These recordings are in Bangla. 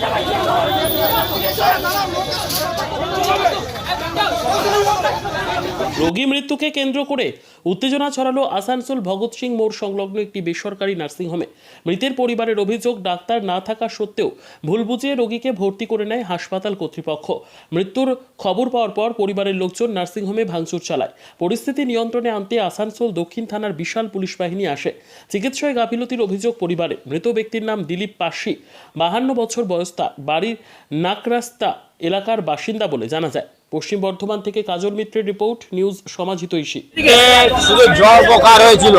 Thank you. রোগী মৃত্যুকে কেন্দ্র করে উত্তেজনা ছড়ালো আসানসোল ভগৎ সিং মোড় সংলগ্ন একটি বেসরকারি নার্সিংহোমে। মৃতের পরিবারের অভিযোগ, ডাক্তার না থাকা সত্ত্বেও ভুল বুঝিয়ে রোগীকে ভর্তি করে নেয় হাসপাতাল কর্তৃপক্ষ। মৃত্যুর খবর পাওয়ার পর পরিবারের লোকজন নার্সিংহোমে ভাঙচুর চালায়। পরিস্থিতি নিয়ন্ত্রণে আনতে আসানসোল দক্ষিণ থানার বিশাল পুলিশ বাহিনী আসে। চিকিৎসায় গাফিলতির অভিযোগ, পরিবারে মৃত ব্যক্তির নাম দিলীপ পাশি বাহান্ন বছর বয়স বাড়ির নাকরাস্তা এলাকার বাসিন্দা বলে জানা যায়। পশ্চিম বর্ধমান থেকে কাজল মিত্রের রিপোর্ট, নিউজ সমাজিত হিতৈষী শুধু জল প্রকার হয়েছিল।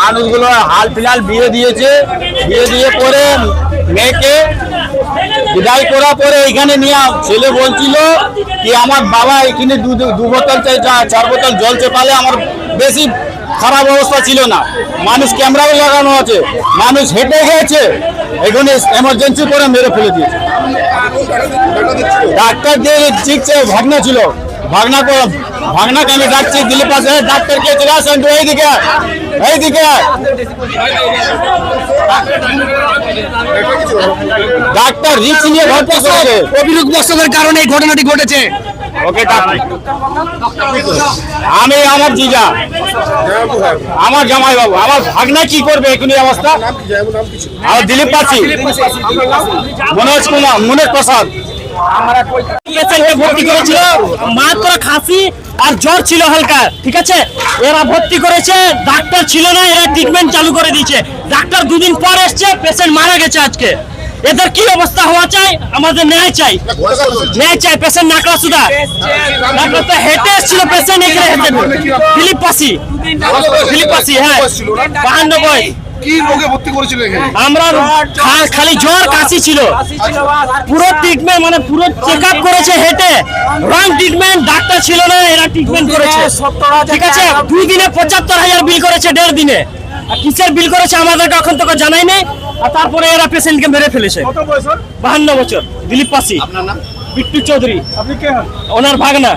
মানুষগুলো হাল ফিলহাল বিয়ে দিয়েছে। বিয়ে দিয়ে পরে মেয়েকে বিদায় করা পরে এখানে নিয়ে ছেলে বলছিল কি, আমার বাবা এখানে দু বোতল চাই চার বোতল জল চেপালে আমার বেশি খারাপ অবস্থা ছিল না। মানুষ ক্যামেরাও লাগানো আছে। মানুষ হেঁটে গেছে এখানে এমার্জেন্সি করে মেরে ফেলে দিয়েছে। ডাক্তার দিয়ে চিকছে ভাগনা ছিল। ভাগনা কো ভাগনাকে আমি ডাকছি দিলীপ পাশে ডাক্তার কে চলে আসেন তো এইদিকে এইদিকে ডাক্তার রিক্স নিয়ে করেছে অভিরূপ দর্শকের কারণে এই ঘটনাটি ঘটেছে। ওকে আমি আমার জিজা আমার জামাই বাবু আমার ভাগনা কি করবে এখনই অবস্থা? আর দিলীপ পাচ্ছি মনোজ কুমার, মনোজ প্রসাদ। ভর্তি করেছিল খাসি আর জ্বর ছিল হালকা, ঠিক আছে? এরা ভর্তি করেছে, ডাক্তার ছিল না, এরা ট্রিটমেন্ট চালু করে দিয়েছে। ডাক্তার দুদিন পর এসছে পেশেন্ট মারা গেছে আজকে। এদের কি অবস্থা হওয়া চাই? আমাদের ন্যায় চাই। ন্যায় চাই পেশেন্ট নাকড়া সুদা। ডাক্তার তো হেঁটে এসেছিল পেশেন্ট এখানে হেঁটে দিলীপ পাসি। দিলীপ পাসি হ্যাঁ। বাহান্ন বয়স। কি রোগে ভর্তি করেছিল আমরা খা- খালি জ্বর কাশি ছিল। পুরো ট্রিটমেন্ট মানে পুরো চেক আপ করেছে হেঁটে। রং ট্রিটমেন্ট ডাক্তার ছিল না এরা ট্রিটমেন্ট করেছে। ঠিক আছে? দুই দিনে পঁচাত্তর হাজার বিল করেছে দেড় দিনে। আর কিসের বিল করেছে আমাদেরকে এখন তো জানাই নেই আর তারপরে এরা পেশেন্টকে মেরে ফেলেছে। কত বয়সর ওর? বাহান্ন বছর। দিলীপ পাসি বিট্টু চৌধুরী। আপনি কে হন? ওনার ভাগনা।